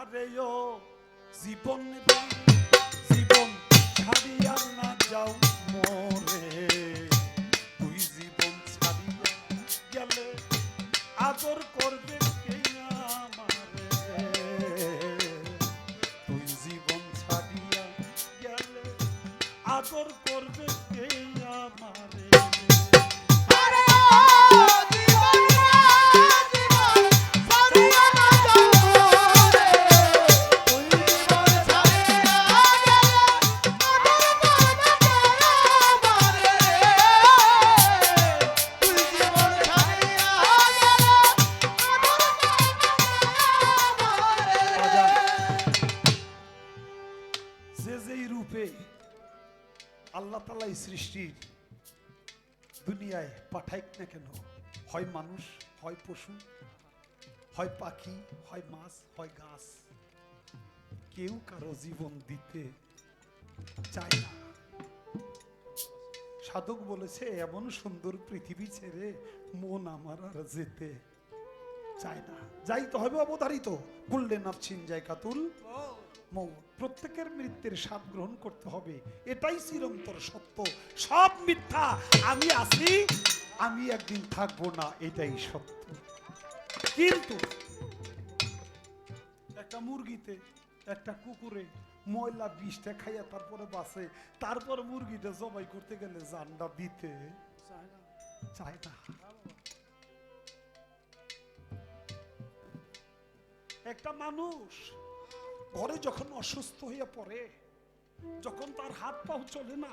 ও জীবন জীবন ছাড়িয়া না যাও মরে তুই জীবন ছাড়িয়া গেলে আদর করবে তুই জীবন ছাড়িয়া গেলে আদর করবে কে আমারে সৃষ্টির দুনিয়ায় পাঠাইক না কেন? হয় মানুষ, হয় পশু, হয় পাখি, হয় মাছ, হয় গাছ। কেউ কারও জীবন দিতে চায় না। সাধক বলেছে, এমন সুন্দর পৃথিবী ছেড়ে মন আমার আর যেতে চায় না। যাইতে হবে অবধারিত কুল্লে নাপছিন জায়গাতুল প্রত্যেকের মৃত্যুর স্বাদ গ্রহণ করতে হবে। এটাই চিরন্তর সত্য। সব মিথ্যা। আমি আমি একদিন থাকব না, এটাই সত্য। কিন্তু একটা মুরগিতে, একটা কুকুরে ময়লা বিষটা খাইয়া তারপরে বাসে তারপর মুরগিটা জবাই করতে গেলে জান্ডা দিতে চায় না। একটা মানুষ ঘরে যখন অসুস্থ হইয়া পড়ে, যখন তার হাত পাও চলে না,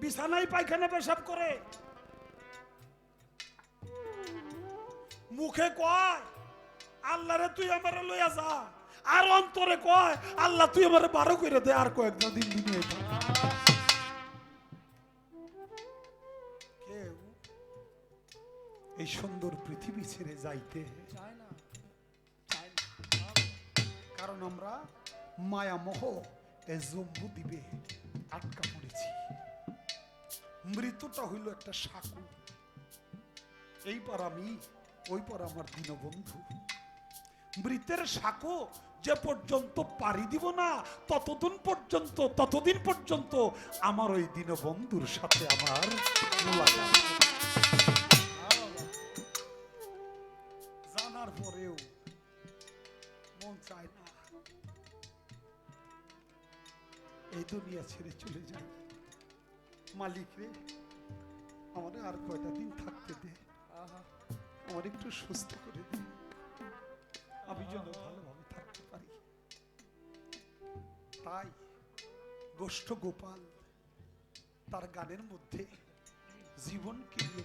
বিছানায় পায়খানা পেশাব করে, মুখে কয় আল্লাহ রে তুই আমারে লইয়া যা আর অন্তরে কয়, আল্লাহ তুই আমারে বারো করে দে, আর কয়েকটা দিন। কেউ এই সুন্দর পৃথিবী ছেড়ে যাইতে চায় না আমরা মায়ামোহ জম্বু দিবে, আটকা পড়েছি। মৃত্যুটা হইল একটা সাকু। এইবার আমি ওই পর আমার দীনবন্ধু। মৃতের সাকু যে পর্যন্ত পাড়ি দিব না, ততদিন পর্যন্ত ততদিন পর্যন্ত আমার ওই দীনবন্ধুর সাথে আমার। জানার পরেও মন চায় না। এই দুনিয়া ছেড়ে চলে যাই মালিক রে আমার আর কয়টা দিন থাকতে দে। আমার একটু সুস্থ করে দে। আমি যেন ভালোভাবে থাকতে পারি। তাই গোষ্ঠ গোপাল তার গানের মধ্যে জীবনকে নিয়ে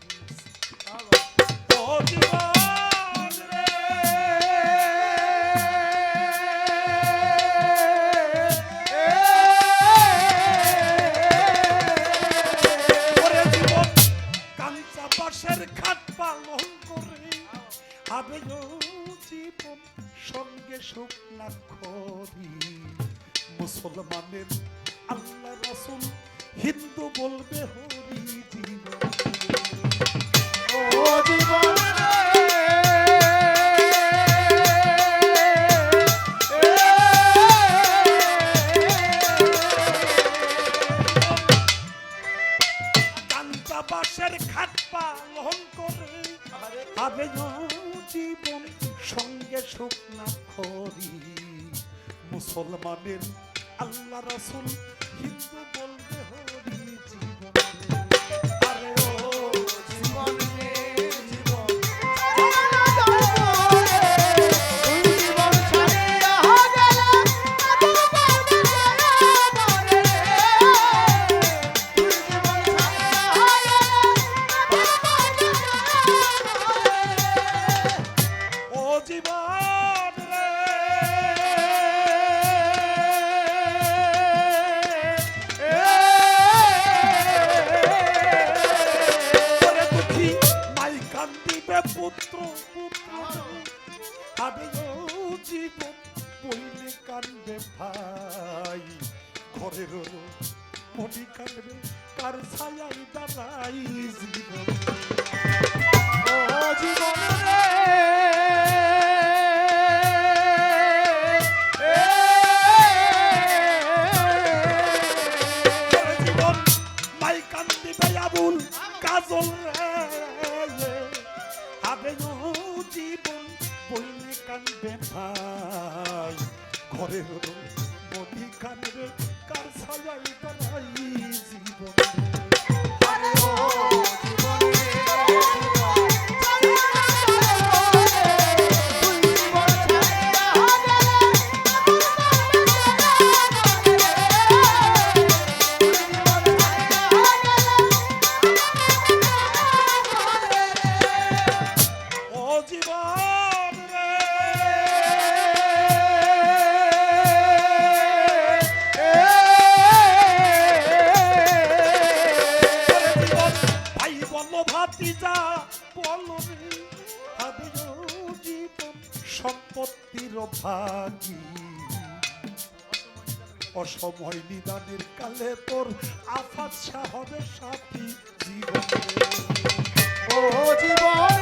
মুসলমানের আল্লাহ রাসুল হিন্দু বলবে হরি জীবন। সঙ্গে সুখ না করি মুসলমানের আল্লাহ রাসুল হিন্দু রে রোলো মনি কাটবে কার ছায়াই দাঁড়াই জীবন। জীবন জীবন কান্দে ভাই। ঘরে রোলো ভাগী অসময় নিদানের কালে তোর আফাত হবে সাথী জীবন ও জীবন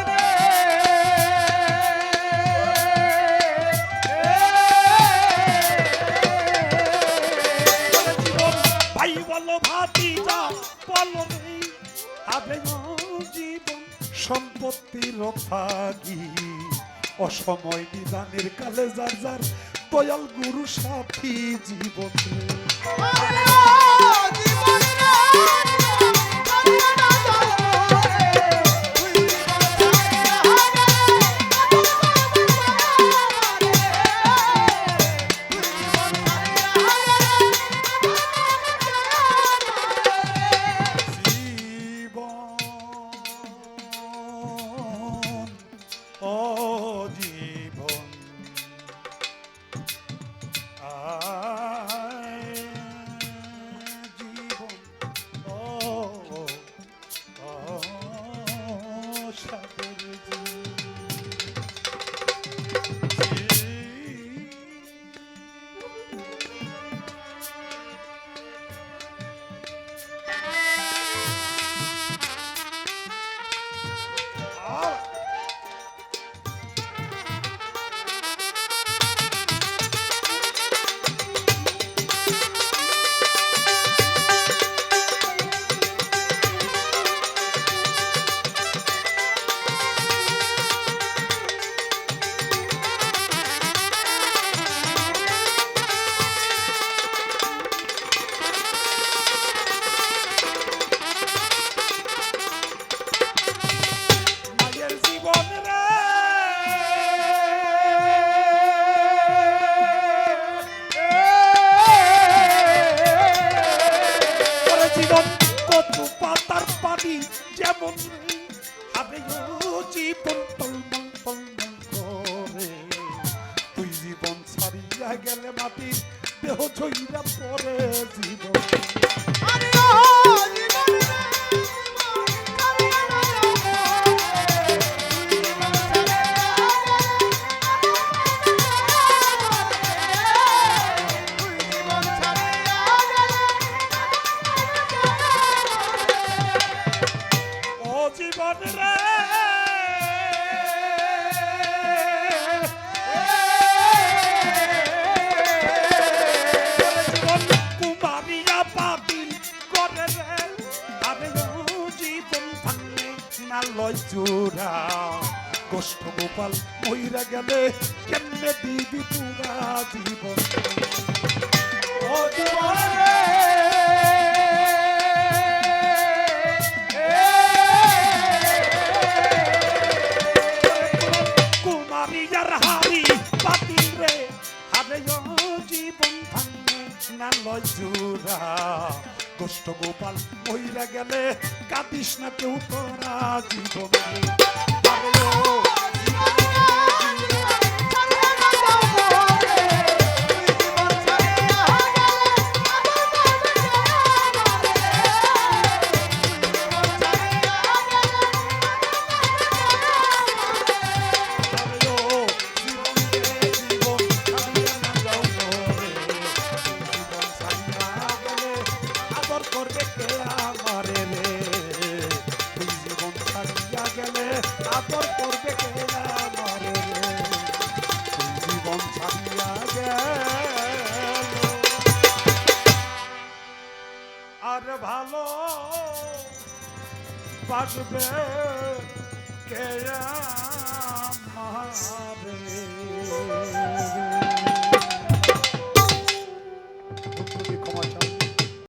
সম্পত্তির ভাগী। অসময় নিজানের কালে যার যার দয়াল গুরু সাথী জীবন। 好。কপাল মইরা গেলে কেমনে দিবি পুরা জীবন? ও জীবন কুমারী আর হারি পাতি রে। হারে জীবন ভাঙে না লজুরা কষ্ট গোপাল মইরা গেলে কাঁদিস না কেউ তোরা জীবন। পাঠবে কেয়া